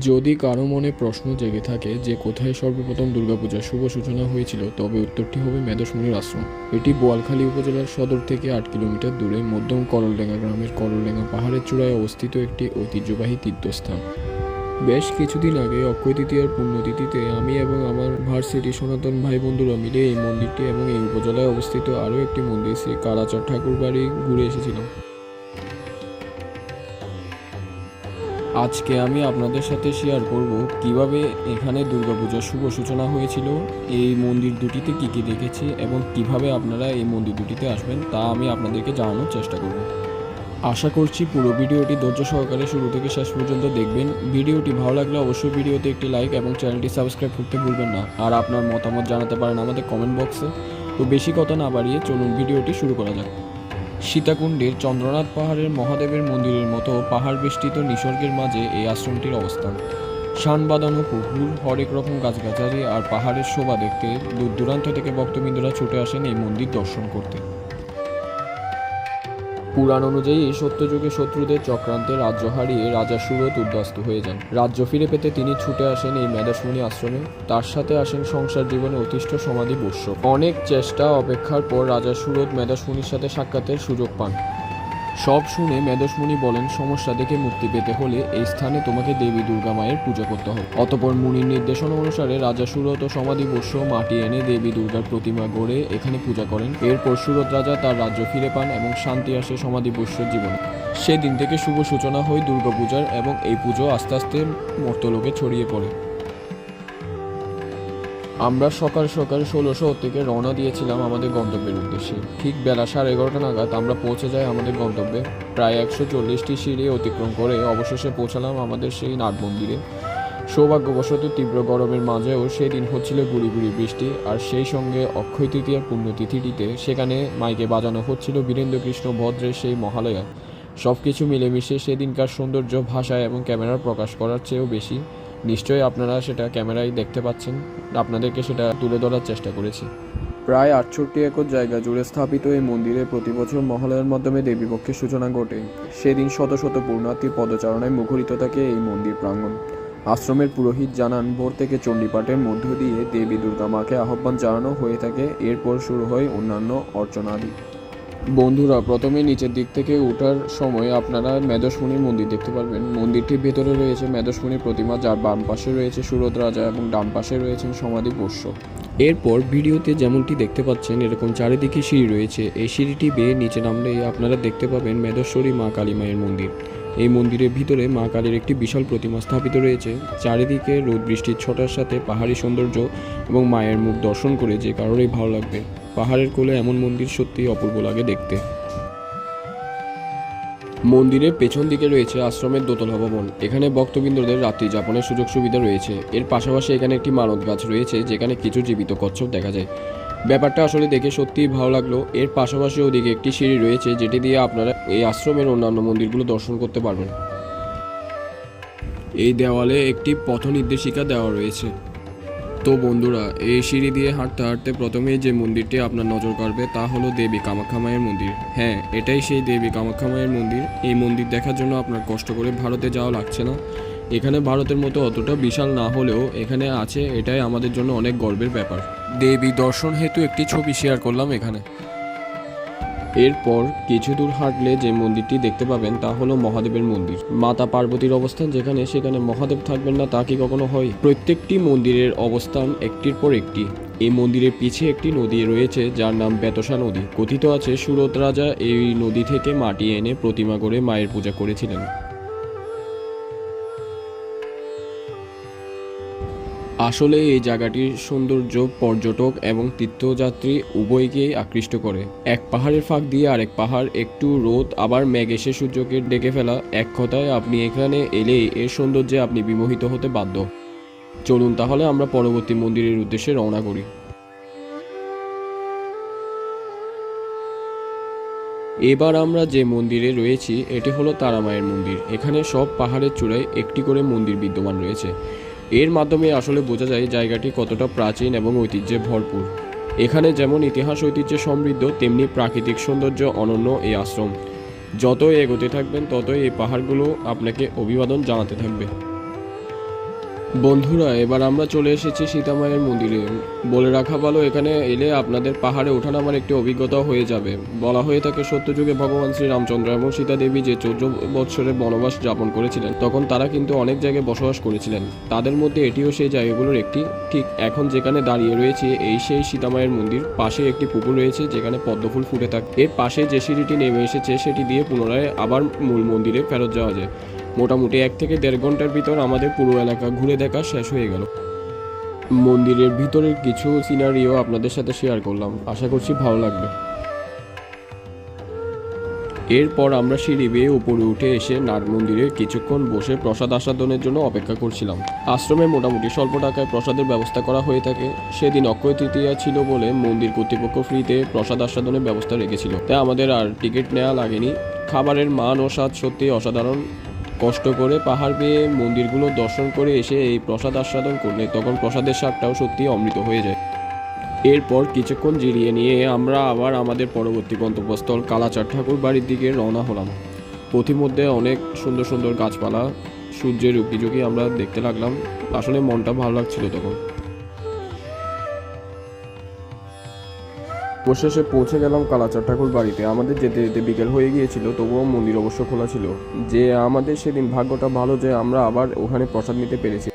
যদি কারও মনে প্রশ্ন জেগে থাকে যে কোথায় সর্বপ্রথম দুর্গাপূজার শুভ সূচনা হয়েছিল, তবে উত্তরটি হবে মেদসমণির আশ্রম। এটি বোয়ালখালী উপজেলার সদর থেকে আট কিলোমিটার দূরে মধ্যম করলডেঙ্গা গ্রামের করলডেঙ্গা পাহাড়ের চূড়ায় অবস্থিত একটি ঐতিহ্যবাহী তীর্থস্থান। বেশ কিছুদিন আগে অক্ষয় তৃতীয়ার পুণ্যতিথিতে আমি এবং আমার ভার্সিটি সনাতন ভাই বন্ধুরা মিলে এই মন্দিরটি এবং এই উপজেলায় অবস্থিত আরও একটি মন্দির, শ্রী কালাচার ঠাকুর বাড়ি ঘুরে এসেছিলাম। আজকে আমি আপনাদের সাথে শেয়ার করব কীভাবে এখানে দুর্গাপূজার শুভ সূচনা হয়েছিল, এই মন্দির দুটিতে কী কী দেখেছি এবং কীভাবে আপনারা এই মন্দির দুটিতে আসবেন তা আমি আপনাদেরকে জানানোর চেষ্টা করব। আশা করছি পুরো ভিডিওটি ধৈর্য সহকারে শুরু থেকে শেষ পর্যন্ত দেখবেন। ভিডিওটি ভালো লাগলে অবশ্যই ভিডিওতে একটি লাইক এবং চ্যানেলটি সাবস্ক্রাইব করতে ভুলবেন না। আর আপনার মতামত জানাতে পারেন আমাদের কমেন্ট বক্সে তো বেশি কথা না বাড়িয়ে চলুন ভিডিওটি শুরু করা যাক। সীতাকুণ্ডের চন্দ্রনাথ পাহাড়ের মহাদেবের মন্দিরের মতো পাহাড় বেষ্টিত নিসর্গের মাঝে এই আশ্রমটির অবস্থান। শান বাঁধানো পুকুর, হরেক রকম গাছগাছালি আর পাহাড়ের শোভা দেখতে দূর দূরান্ত থেকে ভক্তবৃন্দরা ছুটে আসেন এই মন্দির দর্শন করতে। পুরাণ অনুযায়ী সত্যযুগে শত্রুদের চক্রান্তে রাজ্য হারিয়ে রাজা সুরত উদ্বাস্ত হয়ে যান। রাজ্য ফিরে পেতে তিনি ছুটে আসেন এই মেধাসমণি আশ্রমে। তার সাথে আসেন সংসার জীবনে অতিষ্ঠ সমাধি বস্য অনেক চেষ্টা, অপেক্ষার পর রাজা সুরত মেধাসমণির সাথে সাক্ষাতের সুযোগ পান। সব শুনে মেদসমণি বলেন, সমস্যা থেকে মুক্তি পেতে হলে এই স্থানে তোমাকে দেবী দুর্গা মায়ের পূজা করতে হবে। অতপর মুনির নির্দেশনা অনুসারে রাজা সুরত ও সমাধি বস্য মাটি এনে দেবী দুর্গার প্রতিমা গড়ে এখানে পূজা করেন। এরপর সুরত রাজা তার রাজ্য ফিরে পান এবং শান্তি আসে সমাধি বস্যর জীবনে। সেদিন থেকে শুভ সূচনা হয় দুর্গাপূজার এবং এই পুজো আস্তে আস্তে মর্তলোকে ছড়িয়ে পড়ে। আমরা সকাল সকাল ষোলোশো থেকে রওনা দিয়েছিলাম আমাদের গন্তব্যের উদ্দেশ্যে। ঠিক বেলা সাড়ে এগারোটা নাগাদ আমরা পৌঁছে যাই আমাদের গন্তব্যে। প্রায় একশো চল্লিশটি সিঁড়ি অতিক্রম করে অবশেষে পৌঁছালাম আমাদের সেই নাট মন্দিরে। সৌভাগ্যবশত তীব্র গরমের মাঝেও সেই দিন হচ্ছিল গুড়ি গুড়ি বৃষ্টি আর সেই সঙ্গে অক্ষয় তৃতীয়ার পুণ্যতিথিটিতে সেখানে মাইকে বাজানো হচ্ছিল বীরেন্দ্র কৃষ্ণ ভদ্রের সেই মহালয়া। সব কিছু মিলেমিশে সেদিনকার সৌন্দর্য ভাষায় এবং ক্যামেরার প্রকাশ করার চেয়েও বেশি। নিশ্চয়ই আপনারা সেটা ক্যামেরায় দেখতে পাচ্ছেন। আপনাদেরকে সেটা তুলে ধরার চেষ্টা করেছি। প্রায় আটষট্টি একর জায়গা জুড়ে স্থাপিত এই মন্দিরে প্রতি বছর মহালয়ার মাধ্যমে দেবীপক্ষের সূচনা ঘটে। সেদিন শত শত পূর্ণার্থী পদচারণায় মুখরিত থাকে এই মন্দির প্রাঙ্গণ। আশ্রমের পুরোহিত জানান, ভোর থেকে চণ্ডীপাঠের মধ্য দিয়ে দেবী দুর্গা মাকে আহ্বান জানানো হয়ে থাকে। এরপর শুরু হয় অন্যান্য অর্চনাদি। বন্ধুরা, প্রথমে নিচের দিক থেকে ওঠার সময় আপনারা মেদসমণির মন্দির দেখতে পারবেন। মন্দিরটির ভেতরে রয়েছে মেদসমণির প্রতিমা, যার বাম পাশে রয়েছে সুরত রাজা এবং ডান পাশে রয়েছেন সমাধি পোষ্য। এরপর ভিডিওতে যেমনটি দেখতে পাচ্ছেন, এরকম চারিদিকে সিঁড়ি রয়েছে। এই সিঁড়িটি বেয়ে নিচে নামলেই আপনারা দেখতে পাবেন মেদশ্বরী মা কালী মায়ের মন্দির। এই মন্দিরের ভিতরে মা কালীর একটি বিশাল প্রতিমা স্থাপিত রয়েছে। চারিদিকে রোদ বৃষ্টির ছটার সাথে পাহাড়ি সৌন্দর্য এবং মায়ের মুখ দর্শন করে যে কারোরই ভালো লাগবে। পাহাড়ের কোলে এমন মন্দির সত্যিই অপূর্ব লাগে দেখতে। মন্দিরের পেছন দিকে রয়েছে আশ্রমের দোতলা ভবন। এখানে ভক্তবৃন্দদের রাত্রি যাপনের সুযোগ সুবিধা রয়েছে। এর পাশাপাশি এখানে একটি মানত গাছ রয়েছে, যেখানে কিছু জীবিত কচ্ছপ দেখা যায়। ব্যাপারটা আসলে দেখে সত্যিই ভালো লাগল। এর পাশাপাশি ওদিকে একটি সিঁড়ি রয়েছে, যেটি দিয়ে আপনারা এই আশ্রমের অন্যান্য মন্দিরগুলো দর্শন করতে পারবেন। এই দেওয়ালে একটি পথ নির্দেশিকা দেওয়া রয়েছে। তো বন্ধুরা, এই সিঁড়ি দিয়ে হাঁটতে হাঁটতে প্রথমেই যে মন্দিরটি আপনার নজর কাড়বে তা হলো দেবী কামাখ্যা মায়ের মন্দির। হ্যাঁ এটাই সেই দেবী কামাখ্যা মায়ের মন্দির। এই মন্দির দেখার জন্য আপনার কষ্ট করে ভারতে যাওয়া লাগছে না। এখানে ভারতের মতো অতটা বিশাল না হলেও এখানে আছে, এটাই আমাদের জন্য অনেক গর্বের ব্যাপার। দেবী দর্শন হেতু একটি ছবি শেয়ার করলাম এখানে। এরপর কিছু দূর হাঁটলে যে মন্দিরটি দেখতে পাবেন তা হলো মহাদেবের মন্দির। মাতা পার্বতীর অবস্থান যেখানে, সেখানে মহাদেব থাকবেন না তা কি কখনো হয়? প্রত্যেকটি মন্দিরের অবস্থান একটির পর একটি। এই মন্দিরের পিছে একটি নদী রয়েছে যার নাম বেতসা নদী। কথিত আছে, সুরত রাজা এই নদী থেকে মাটি এনে প্রতিমা করে মায়ের পূজা করেছিলেন। আসলে এই জায়গাটির সৌন্দর্য পর্যটক এবং তীর্থযাত্রী উভয়কেই আকৃষ্ট করে। এক পাহাড়ের ফাঁক দিয়ে আরেক পাহাড়, একটু রোদ, আবার মেঘ এসে সূর্যকে ডেকে ফেলা, এক কথায় আপনি এখানে এলেই এর সৌন্দর্যে আপনি বিমোহিত হতে বাধ্য। চলুন তাহলে আমরা পরবর্তী মন্দিরের উদ্দেশ্যে রওনা করি। এবার আমরা যে মন্দিরে রয়েছি, এটি হলো তারামায়ের মন্দির। এখানে সব পাহাড়ের চূড়ায় একটি করে মন্দির বিদ্যমান রয়েছে। এর মাধ্যমে আসলে বোঝা যায় জায়গাটি কতটা প্রাচীন এবং ঐতিহ্যে ভরপুর। এখানে যেমন ইতিহাস, ঐতিহ্যে সমৃদ্ধ, তেমনি প্রাকৃতিক সৌন্দর্য অনন্য এই আশ্রম। যতই এগোতে থাকবেন, ততই এই পাহাড়গুলো আপনাকে অভিবাদন জানাতে থাকবে। বন্ধুরা, এবার আমরা চলে এসেছি সীতামায়ের মন্দিরে। বলে রাখা ভালো, এখানে এলে আপনাদের পাহাড়ে ওঠানামার একটি অভিজ্ঞতা হয়ে যাবে। বলা হয়ে থাকে, সত্যযুগে ভগবান শ্রীরামচন্দ্র এবং সীতা দেবী যে চোদ্দ বৎসরের বনবাস যাপন করেছিলেন, তখন তারা কিন্তু অনেক জায়গায় বসবাস করেছিলেন। তাদের মধ্যে এটিও সেই জায়গাগুলোর একটি। ঠিক এখন যেখানে দাঁড়িয়ে রয়েছে, এই সেই সীতামায়ের মন্দির। পাশে একটি পুকুর রয়েছে, যেখানে পদ্মফুল ফুটে থাকে। এর পাশে যে সিঁড়িটি নেমে এসেছে, সেটি দিয়ে পুনরায় আবার মূল মন্দিরে ফেরত যাওয়া যায়। মোটামুটি এক থেকে দেড় ঘণ্টার ভিতর আমাদের পুরো এলাকা ঘুরে দেখা শেষ হয়ে গেল। মন্দিরের ভিতরের কিছু সিনারিও আপনাদের সাথে শেয়ার করলাম। আশা করছি ভালো লাগবে। এরপর আমরা সিঁড়ি বেয়ে উপরে উঠে এসে নাট মন্দিরে কিছুক্ষণ বসে প্রসাদ আস্বাদনের জন্য অপেক্ষা করছিলাম। আশ্রমে মোটামুটি স্বল্প টাকায় প্রসাদের ব্যবস্থা করা হয়ে থাকে। সেদিন অক্ষয় তৃতীয়া ছিল বলে মন্দির কর্তৃপক্ষ ফ্রিতে প্রসাদ আস্বাদনের ব্যবস্থা রেখেছিল। তাই আমাদের আর টিকিট নেওয়া লাগেনি। খাবারের মান ও স্বাদ সত্যি অসাধারণ। কষ্ট করে পাহাড় বেয়ে মন্দিরগুলো দর্শন করে এসে এই প্রসাদ আস্বাদন করলে তখন প্রসাদের স্বাদটাও সত্যি অমৃত হয়ে যায়। এরপর কিছুক্ষণ জিরিয়ে নিয়ে আমরা আবার আমাদের পরবর্তী গন্তব্যস্থল কালাচার ঠাকুর বাড়ির দিকে রওনা হলাম। পথিমধ্যে অনেক সুন্দর সুন্দর গাছপালা, সূর্যের উকিঝুঁকি আমরা দেখতে লাগলাম। আসলে মনটা ভালো লাগছিল তখন। অবশেষে পৌঁছে গেলাম কালাচার ঠাকুর বাড়িতে। আমাদের যেতে যেতে বিকেল হয়ে গিয়েছিল, তবুও মন্দির অবশ্য খোলা ছিল। যে আমাদের সেদিন ভাগ্যটা ভালো যে আমরা আবার ওখানে প্রসাদ নিতে পেরেছি।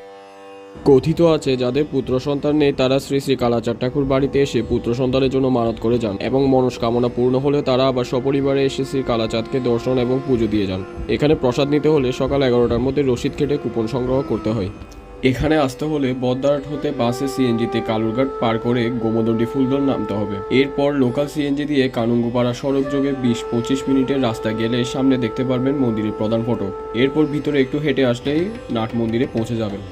কথিত আছে, যাদের পুত্র সন্তান নেই, তারা শ্রী শ্রী কালাচার ঠাকুর বাড়িতে এসে পুত্র সন্তানের জন্য মানত করে যান এবং মনস্কামনা পূর্ণ হলে তারা আবার সপরিবারে এসে শ্রী কালাচাঁদকে দর্শন এবং পুজো দিয়ে যান। এখানে প্রসাদ নিতে হলে সকাল এগারোটার মধ্যে রসিদ কেটে কুপন সংগ্রহ করতে হয়। এখানে আসতে হলে বদ্দারহাট হতে বাসে সিএনজিতে কালুরঘাট পার করে গোমদণ্ডি ফুলদল নামতে হবে। এরপর লোকাল সিএনজি দিয়ে কানুঙ্গুপাড়া সড়ক যোগে বিশ পঁচিশ মিনিটের রাস্তা গেলে সামনে দেখতে পারবেন মন্দিরের প্রধান ফটক। এরপর ভিতরে একটু হেঁটে আসলেই নাট মন্দিরে পৌঁছে যাবেন।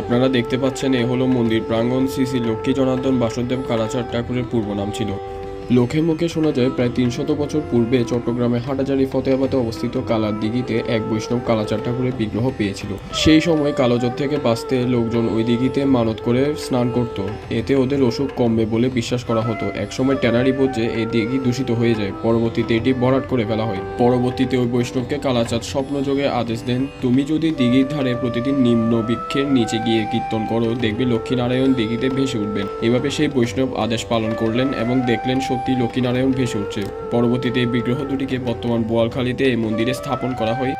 আপনারা দেখতে পাচ্ছেন এ হলো মন্দির প্রাঙ্গণ। শ্রী শ্রী লক্ষ্মী জনার্দন বাসুদেব কালাচার ঠাকুরের পূর্ব নাম ছিল। লোকে মুখে শোনা যায়, প্রায় তিনশত বছর পূর্বে চট্টগ্রামে হাটাজারি ফতেহাবাদে অবস্থিত কালার দিঘিতে এক বৈষ্ণব কালাচার ঠাকুরের বিগ্রহ পেয়েছিল। সেই সময় কালোজর থেকে বাঁচতে লোকজন ওই দিঘিতে মানত করে স্নান করত। এতে ওদের অসুখ কমবে বলে বিশ্বাস করা হতো। একসময় ট্যানারি যে এই দিঘি দূষিত হয়ে যায়। পরবর্তীতে এটি ভরাট করে ফেলা হয়। পরবর্তীতে ওই বৈষ্ণবকে কালাচাঁদ স্বপ্নযোগে আদেশ দেন, তুমি যদি দিঘির ধারে প্রতিদিন নিম্ন বৃক্ষের নিচে গিয়ে কীর্তন করো, দেখবে লক্ষ্মীনারায়ণ দিঘিতে ভেসে উঠবেন। এভাবে সেই বৈষ্ণব আদেশ পালন করলেন এবং দেখলেন সত্যি লক্ষ্মীনারায়ণ ভেসে উঠছে। পরবর্তীতে বিগ্রহ দুটিকে বর্তমান বোয়ালখালীতে এই মন্দিরে স্থাপন করা হয়।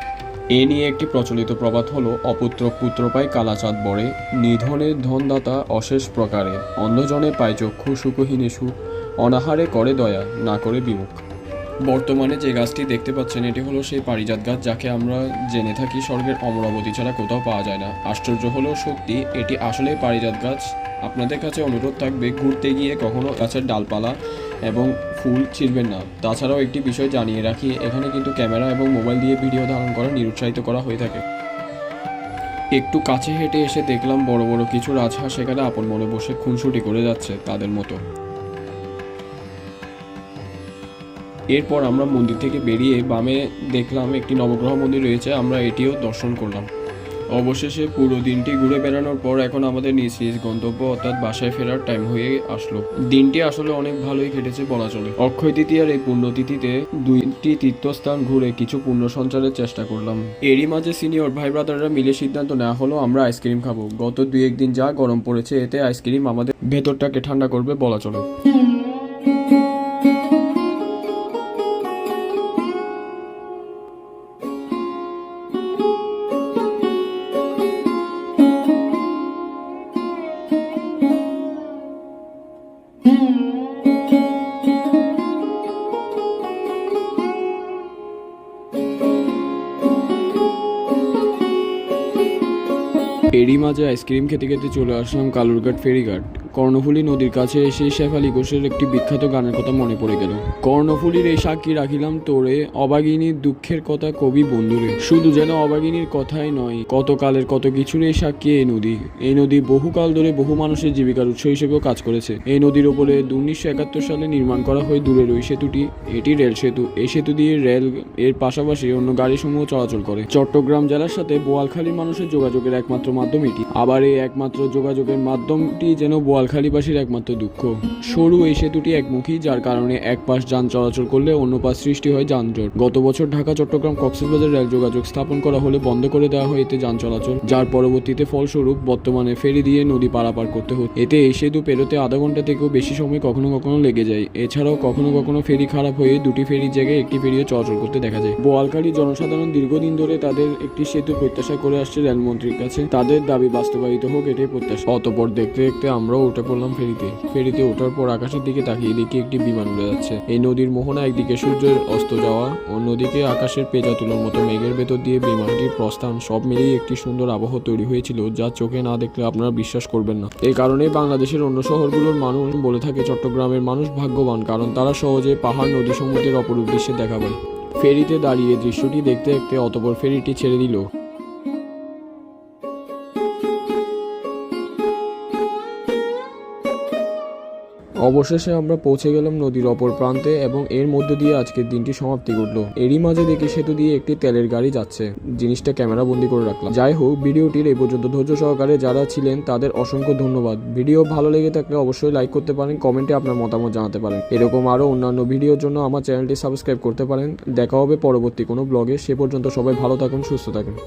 এ নিয়ে একটি প্রচলিত প্রবাদ হলো, অপুত্র পুত্র পায় কালাচাঁদ বড়ে নিধনের ধনদাতা অশেষ প্রকারে, অন্ধজনে পায় চক্ষু সুখহীনে সুখ অনাহারে করে দয়া, না করে বিমুখ। বর্তমানে যে গাছটি দেখতে পাচ্ছেন, এটি হলো সেই পারিজাত গাছ যাকে আমরা জেনে থাকি স্বর্গের অমরাবতী ছাড়া কোথাও পাওয়া যায় না। আশ্চর্য হলো, সত্যি এটি আসলেই পারিজাত গাছ? আপনাদের কাছে অনুরোধ থাকবে, ঘুরতে গিয়ে কখনো গাছের ডালপালা এবং ফুল ছিঁড়বেন না। তাছাড়াও একটি বিষয় জানিয়ে রাখি, এখানে কিন্তু ক্যামেরা এবং মোবাইল দিয়ে ভিডিও ধারণ করা নিরুৎসাহিত করা হয়ে থাকে। একটু কাছে হেঁটে এসে দেখলাম বড় বড় কিছু রাজহাঁস সেখানে আপন মনে বসে খুনসুটি করে যাচ্ছে তাদের মতো। এরপর আমরা মন্দির থেকে বেরিয়ে বামে দেখলাম একটি নবগ্রহ মন্দির রয়েছে, আমরা এটিও দর্শন করলাম। অবশেষে পুরো দিনটি ঘুরে বেড়ানোর পর এখন আমাদের নিজ নিজ গন্তব্য অর্থাৎ বাসায় ফেরার টাইম হয়ে আসলো। দিনটি আসলে অনেক ভালোই কেটেছে বলা চলে। অক্ষয় তৃতীয়ার এই পুণ্যতিথিতে দুইটি তীর্থস্থান ঘুরে কিছু পুণ্য সঞ্চারের চেষ্টা করলাম। এরই মাঝে সিনিয়র ভাই ব্রাদাররা মিলে সিদ্ধান্ত নেওয়া হলো, আমরা আইসক্রিম খাব। গত দুই একদিন যা গরম পড়েছে, এতে আইসক্রিম আমাদের ভেতরটাকে ঠান্ডা করবে বলা চলে। এরই মাঝে আইসক্রিম খেতে খেতে চলে আসলাম কালুরঘাট ফেরিঘাট। কর্ণফুলী নদীর কাছে এসে শেফালি ঘোষের একটি বিখ্যাত গানের কথা মনে পড়ে গেল। কর্ণফুলীর এই সাক্ষী রাখিলাম তোরে অবাগিনীর দুঃখের কথা কবি বন্ধুরে। শুধু যেন অবাগিনীর কথাই নয় কত কালের কত কিছুর এই সাক্ষী এই নদী। এই নদী বহুকাল ধরে বহু মানুষের জীবিকার উৎস হিসেবেও কাজ করেছে। এই নদীর ওপরে উনিশশো একাত্তর সালে নির্মাণ করা হয় দূরের ওই সেতুটি। এটি রেল সেতু। এই সেতু দিয়ে রেল এর পাশাপাশি অন্য গাড়িসমূহ চলাচল করে। চট্টগ্রাম জেলার সাথে বোয়ালখালীর মানুষের যোগাযোগের একমাত্র মাধ্যম এটি। আবার এই একমাত্র যোগাযোগের মাধ্যমটি যেন বোয়াল বোয়ালখালীবাসীর একমাত্র দুঃখ। সরু এই সেতুটি একমুখী, যার কারণে এক পাশ যান চলাচল করলে অন্য পাশ সৃষ্টি হয় যানজট। গত বছর ঢাকা, চট্টগ্রাম কক্সবাজার রেল যোগাযোগ স্থাপন করা হলে বন্ধ করে দেওয়া হয় এতে যান চলাচল, যার পরবর্তীতে ফলস্বরূপ বর্তমানে ফেরি দিয়ে নদী পারাপার করতে হচ্ছে। এতে এই সেতু পেরোতে আধা ঘণ্টা থেকেও বেশি সময় কখনো কখনো লেগে যায়। এছাড়াও কখনো কখনো ফেরি খারাপ হয়ে দুটি ফেরির জায়গায় একটি ফেরিও চলাচল করতে দেখা যায়। বোয়ালখালী জনসাধারণ দীর্ঘদিন ধরে তাদের একটি সেতু প্রত্যাশা করে আসছে রেলমন্ত্রীর কাছে। তাদের দাবি বাস্তবায়িত হোক, এটাই প্রত্যাশা। অতপর দেখতে দেখতে আমরাও উঠে পড়লাম ফেরিতে। ফেরিতে ওঠার পর আকাশের দিকে তাকিয়ে দেখি একটি বিমান উড়ে যাচ্ছে। এই নদীর মোহনা একদিকে সূর্যের অস্ত যাওয়া অন্যদিকে আকাশের পেজা তুলোর মতো মেঘের ভেতর দিয়ে বিমানটির প্রস্থান। সব মিলিয়ে একটি সুন্দর আবহ তৈরি হয়েছিল যা চোখে না দেখলে আপনারা বিশ্বাস করবেন না। এই কারণে বাংলাদেশের অন্য শহরগুলোর মানুষ বলে থাকে, চট্টগ্রামের মানুষ ভাগ্যবান, কারণ তারা সহজে পাহাড়, নদী, সমুদ্রের অপরূপ দৃশ্যে দেখা পায়। ফেরিতে দাঁড়িয়ে দৃশ্যটি দেখতে দেখতে অতপর ফেরিটি ছেড়ে দিল। অবশেষে আমরা পৌঁছে গেলাম নদীর অপর প্রান্তে এবং এর মধ্যে দিয়ে আজকের দিনটি সমাপ্তি ঘটলো। এরই মাঝে দেখি সেতু দিয়ে একটি তেলের গাড়ি যাচ্ছে। জিনিসটা ক্যামেরা বন্দি করে রাখলাম। যাই হোক, ভিডিওটির এই পর্যন্ত ধৈর্য সহকারে যারা ছিলেন, তাদের অসংখ্য ধন্যবাদ। ভিডিও ভালো লেগে থাকলে অবশ্যই লাইক করতে পারেন, কমেন্টে আপনার মতামত জানাতে পারেন। এরকম আরও অন্যান্য ভিডিওর জন্য আমার চ্যানেলটি সাবস্ক্রাইব করতে পারেন। দেখা হবে পরবর্তী কোনো ব্লগে। সে পর্যন্ত সবাই ভালো থাকুন, সুস্থ থাকুন।